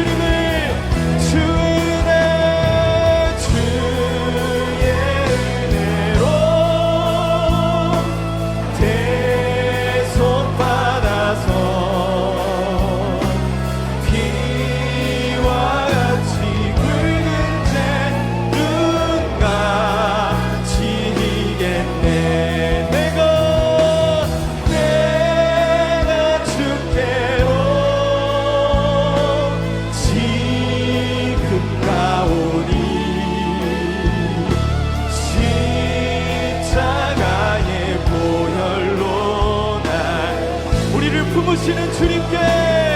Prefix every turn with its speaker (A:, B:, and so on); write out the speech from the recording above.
A: Şimdi 품으시는 주님께